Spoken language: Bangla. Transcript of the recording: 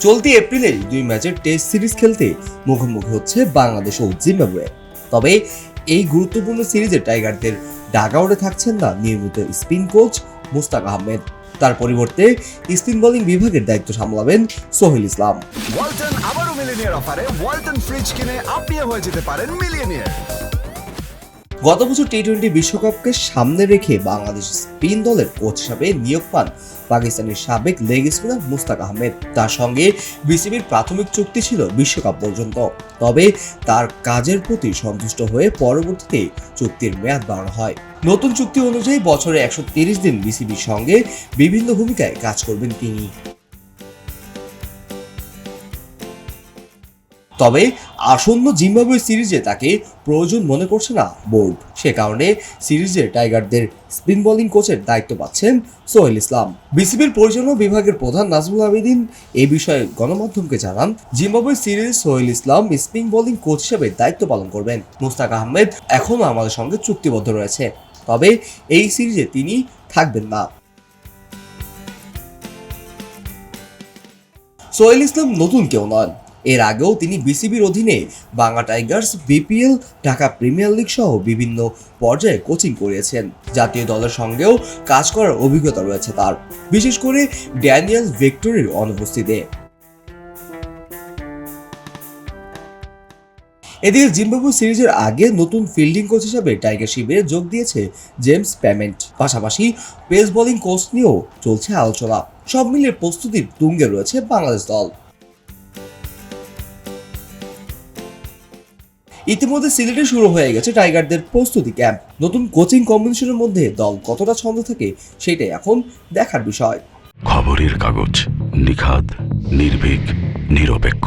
চলতি এপ্রিলে দুই ম্যাচের টেস্ট সিরিজ খেলতে মুখোমুখি হচ্ছে বাংলাদেশ ও জিম্বাবুয়ে। তবে এই গুরুত্বপূর্ণ সিরিজে টাইগারদের ডাগাউটে থাকছেন না নিয়মিত স্পিন কোচ মুস্তাক আহমেদ। তার পরিবর্তে স্পিন বোলিং বিভাগের দায়িত্ব সামলাবেন সোহেল ইসলাম। ওয়ালটন আবারও মিলিনিয়ার অফারে ওয়ালটন ফ্রিজ কিনে আপনিও হয়ে যেতে পারেন মিলিয়নিয়ার। গত বছর টি টোয়েন্টি বিশ্বকাপকে সামনে রেখে বাংলাদেশ স্পিন দলের কোচ হিসাবে নিয়োগ পান পাকিস্তানের সাবেক লেগ স্পিনার মুস্তাক আহমেদ। তার সঙ্গে বিসিবির প্রাথমিক চুক্তি ছিল বিশ্বকাপ পর্যন্ত। তবে তার কাজের প্রতি সন্তুষ্ট হয়ে পরবর্তীতে চুক্তির মেয়াদ বাড়ানো হয়। নতুন চুক্তি অনুযায়ী বছরে একশো দিন বিসিবির সঙ্গে বিভিন্ন ভূমিকায় কাজ করবেন তিনি। তবে আসন্ন জিম্বাবুয়ে সিরিজে তাকে প্রয়োজন মনে করছে না বোর্ড। সে কারণে সিরিজে টাইগারদের স্পিন বোলিং কোচের দায়িত্ব পাচ্ছেন সোহেল ইসলাম। বিসিবির পরিচালনা বিভাগের প্রধান নাজমুল আবেদিন এ বিষয়ে গণমাধ্যমকে জানান, Zimbabwe series Sohel Islam spin bowling coach হিসেবে দায়িত্ব পালন করবেন। মুস্তাক আহমেদ এখনও আমাদের সঙ্গে চুক্তিবদ্ধ রয়েছে, তবে এই সিরিজে তিনি থাকবেন না। সোহেল ইসলাম নতুন কেউ নন এর আগেও তিনি বিসিবির অধীনে Bangla Tigers, BPL, Dhaka premier league সহ বিভিন্ন পর্যায়ে কোচিং করিয়েছেন। জাতীয় দলের সঙ্গেও কাজ করার অভিজ্ঞতা রয়েছে তার, বিশেষ করে ড্যানিয়েল ভিক্টরির অনুপস্থিতিতে। এদিকে জিম্বাবু সিরিজের আগে নতুন ফিল্ডিং কোচ হিসাবে টাইগার শিবিরে যোগ দিয়েছে জেমস প্যামেন্ট। পাশাপাশি পেস বোলিং কোচ নিয়েও চলছে আলোচনা। সব মিলিয়ে প্রস্তুতির তুঙ্গে রয়েছে বাংলাদেশ দল। ইতিমধ্যে সিলেটে শুরু হয়ে গেছে টাইগারদের প্রস্তুতি ক্যাম্প। নতুন কোচিং কম্বিনেশনের মধ্যে দল কতটা ছন্দ থাকে সেটাই এখন দেখার বিষয়। খবরের কাগজ নিখাদ, নির্ভীক, নিরপেক্ষ।